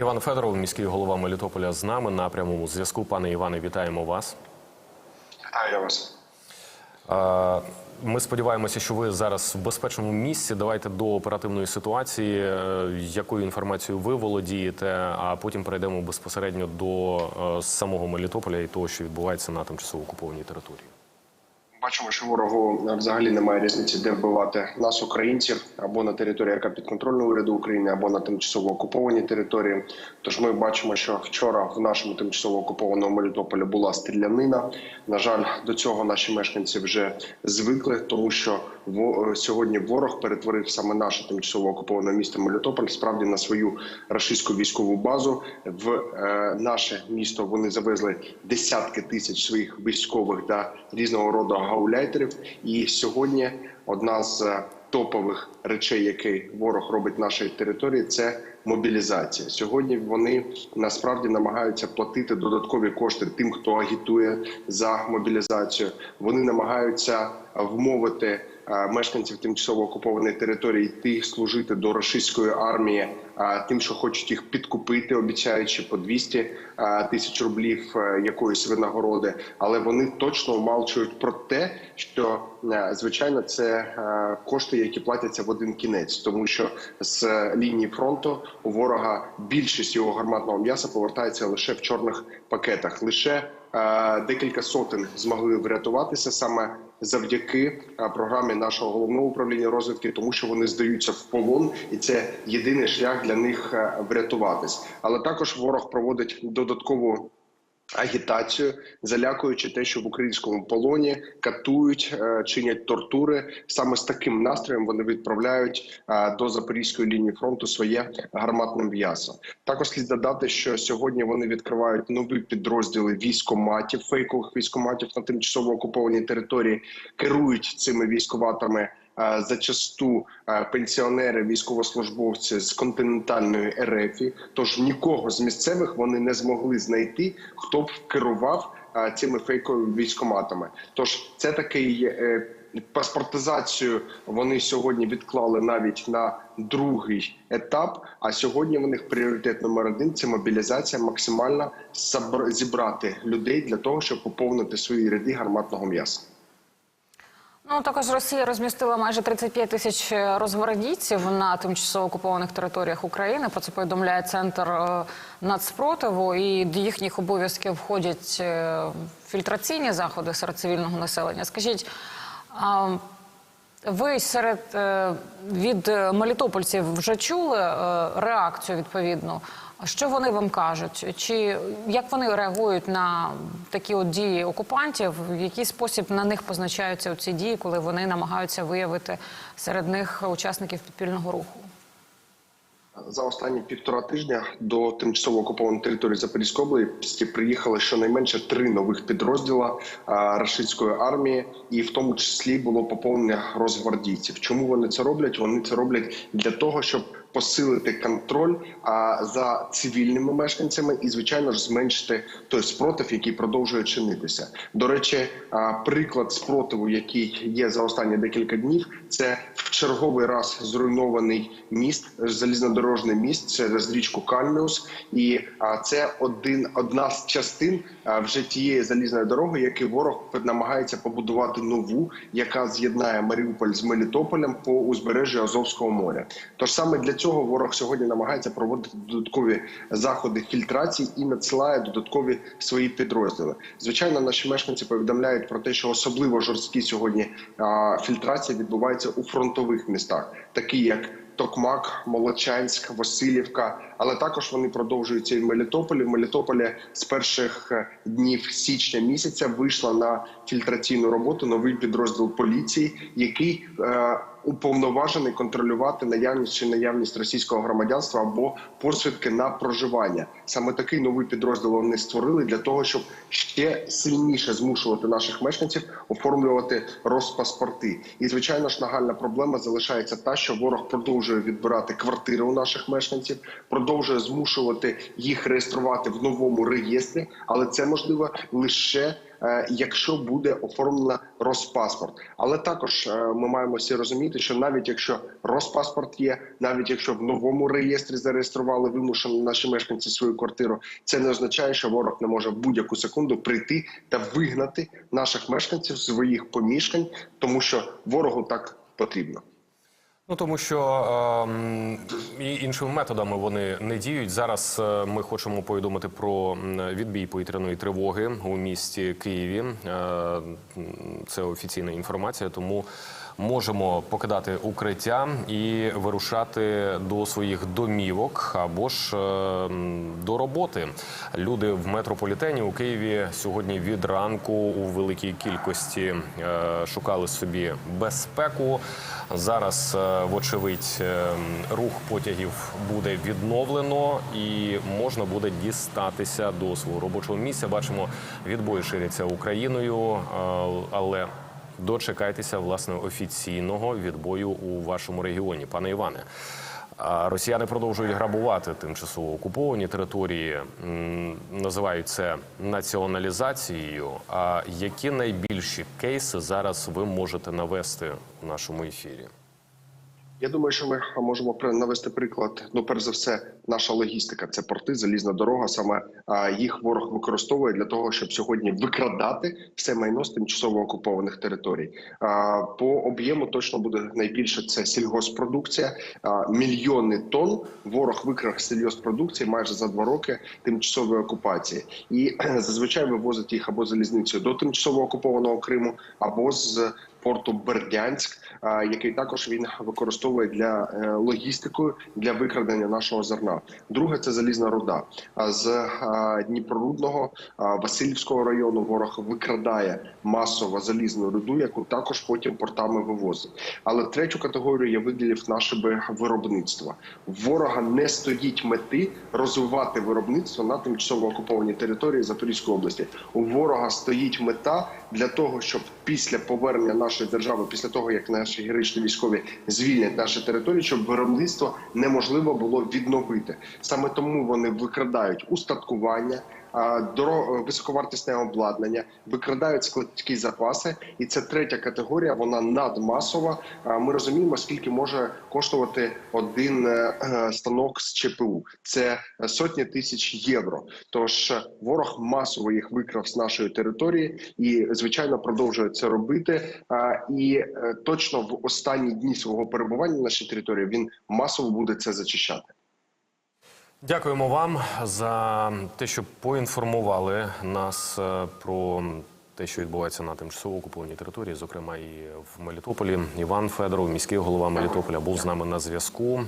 Іван Федоров, міський голова Мелітополя, з нами на прямому зв'язку. Пане Іване, вітаємо вас. Вітаю вас. Ми сподіваємося, що ви зараз в безпечному місці. Давайте до оперативної ситуації, е, якою інформацією ви володієте, а потім перейдемо безпосередньо до е, самого Мелітополя і того, що відбувається на тимчасово окупованій території. Бачимо, що ворогу взагалі немає різниці, де вбивати нас, українців, або на території, яка підконтрольна уряду України, або на тимчасово окупованій території. Тож ми бачимо, що вчора в нашому тимчасово окупованому Мелітополі була стрілянина. На жаль, до цього наші мешканці вже звикли, тому що во- сьогодні ворог перетворив саме наше тимчасово окуповане місто Мелітополь справді на свою рашистську військову базу. В е, наше місто вони завезли десятки тисяч своїх військових та різного роду гауляйтерів. І сьогодні одна з е, топових речей, які ворог робить нашій території, це мобілізація. Сьогодні вони насправді намагаються платити додаткові кошти тим, хто агітує за мобілізацію. Вони намагаються вмовити мешканців тимчасово окупованої території йти служити до російської армії, е, тим, що хочуть їх підкупити, обіцяючи по 200 е, тисяч рублів е, якоїсь винагороди. Але вони точно умалчують про те, що е, звичайно це е, кошти, які платяться в один кінець, тому що з лінії фронту у ворога більшість його гарматного м'яса повертається лише в чорних пакетах. Лише е, декілька сотень змогли врятуватися саме завдяки е, програмі нашого головного управління розвідки, тому що вони здаються в полон, і це єдиний шлях для них е, врятуватись. Але також ворог проводить додаткову. Агітацію, залякуючи те, що в українському полоні катують, е, чинять тортури. Саме з таким настроєм вони відправляють е, до запорізької лінії фронту своє гарматне м'ясо. Також слід додати, що сьогодні вони відкривають нові підрозділи військоматів, фейкових військоматів на тимчасово окупованій території, керують цими військоватами. Зачасту пенсіонери, військовослужбовці з континентальної РФ, тож нікого з місцевих вони не змогли знайти, хто б керував цими фейковими військоматами. Тож це такий е, паспортизацію. Вони сьогодні відклали навіть на другий етап. А сьогодні в них пріоритет номер один це мобілізація, максимально зібрати людей для того, щоб поповнити свої ряди гарматного м'яса. Ну також Росія розмістила майже 35 тисяч розгвардійців на тимчасово окупованих територіях України. Про це повідомляє центр нацпротиву. І до їхніх обов'язків входять е, фільтраційні заходи серед цивільного населення. Скажіть. Ви серед е, від е, мелітопольців вже чули е, реакцію відповідну? Що вони вам кажуть? Чи як вони реагують на такі от дії окупантів? В який спосіб на них позначаються ці дії, коли вони намагаються виявити серед них учасників підпільного руху? За останні півтора тижня до тимчасово окупованої території Запорізької області приїхали щонайменше три нових підрозділа рашистської армії, і в тому числі було поповнення розгвардійців. Чому вони це роблять? Вони це роблять для того, щоб посилити контроль а, за цивільними мешканцями і, звичайно ж, зменшити той спротив, який продовжує чинитися. До речі, а, приклад спротиву, який є за останні декілька днів, це в черговий раз зруйнований міст, залізнодорожний міст через річку Кальміус, і а, це один одна з частин а, вже тієї залізної дороги, яку ворог намагається побудувати нову, яка з'єднає Маріуполь з Мелітополем по узбережжю Азовського моря. Тож саме для цього ворог сьогодні намагається проводити додаткові заходи фільтрації і надсилає додаткові свої підрозділи. Звичайно, наші мешканці повідомляють про те, що особливо жорсткі сьогодні фільтрація відбувається у фронтових містах, такі як Токмак, Молочанськ, Васильівка, але також вони продовжуються і в Мелітополі. В Мелітополі з перших е, днів січня місяця вийшла на фільтраційну роботу новий підрозділ поліції, який е, уповноважений контролювати наявність чи наявність російського громадянства або посвідки на проживання. Саме такий новий підрозділ вони створили для того, щоб ще сильніше змушувати наших мешканців оформлювати розпаспорти. І звичайно ж нагальна проблема залишається та, що ворог продовжує відбирати квартири у наших мешканців, продовжує змушувати їх реєструвати в новому реєстрі, але це можливо лише якщо буде оформлено Роспаспорт. Але також е, ми маємо всі розуміти, що навіть якщо Роспаспорт є, навіть якщо в новому реєстрі зареєстрували вимушено наші мешканці свою квартиру, це не означає, що ворог не може в будь-яку секунду прийти та вигнати наших мешканців з своїх помішкань, тому що ворогу так потрібно. Ну тому що е, і іншими методами вони не діють. Зараз е, ми хочемо повідомити про відбій повітряної тривоги у місті Києві. Е, це офіційна інформація, тому можемо покидати укриття і вирушати до своїх домівок або ж е, до роботи. Люди в метрополітені у Києві сьогодні від ранку у великій кількості е, шукали собі безпеку. Зараз, е, вочевидь, рух потягів буде відновлено і можна буде дістатися до свого робочого місця. Бачимо, відбої ширяться Україною, але дочекайтеся власне офіційного відбою у вашому регіоні, пане Іване. Росіяни продовжують грабувати тимчасово окуповані території, називають це націоналізацією. А які найбільші кейси зараз ви можете навести в нашому ефірі? Я думаю, що ми можемо навести приклад. Ну, перш за все, наша логістика це порти, залізна дорога. Саме їх ворог використовує для того, щоб сьогодні викрадати все майно з тимчасово окупованих територій. По об'єму точно буде найбільше це сільгоспродукція. Мільйони тонн ворог викрав сільгоспродукції майже за два роки тимчасової окупації, і зазвичай вивозить їх або залізницею до тимчасово окупованого Криму, або з порту Бердянськ, який також він використовує для е, логістикою для викрадення нашого зерна. Друге це залізна руда. З Дніпрорудного Васильівського району ворог викрадає масово залізну руду, яку також потім портами вивозить. Але третю категорію я виділив наше виробництво. Ворога не стоїть мети розвивати виробництво на тимчасово окупованій території Запорізької області. У ворога стоїть мета для того, щоб після повернення нашої держави, після того як наші героїчні військові звільнять наші території, щоб виробництво неможливо було відновити. Саме тому вони викрадають устаткування. Високовартісне обладнання викрадають складські запаси, і це третя категорія. Вона надмасова. Ми розуміємо, скільки може коштувати один е, станок з ЧПУ. Це сотні тисяч євро. Тож ворог масово їх викрав з нашої території і звичайно продовжує це робити. І е, точно в останні дні свого перебування на нашій території він масово буде це зачищати. Дякуємо вам за те, що поінформували нас е, про те, що відбувається на тимчасово окупованій території, зокрема і в Мелітополі. Іван Федоров, міський голова Мелітополя, був з нами на зв'язку.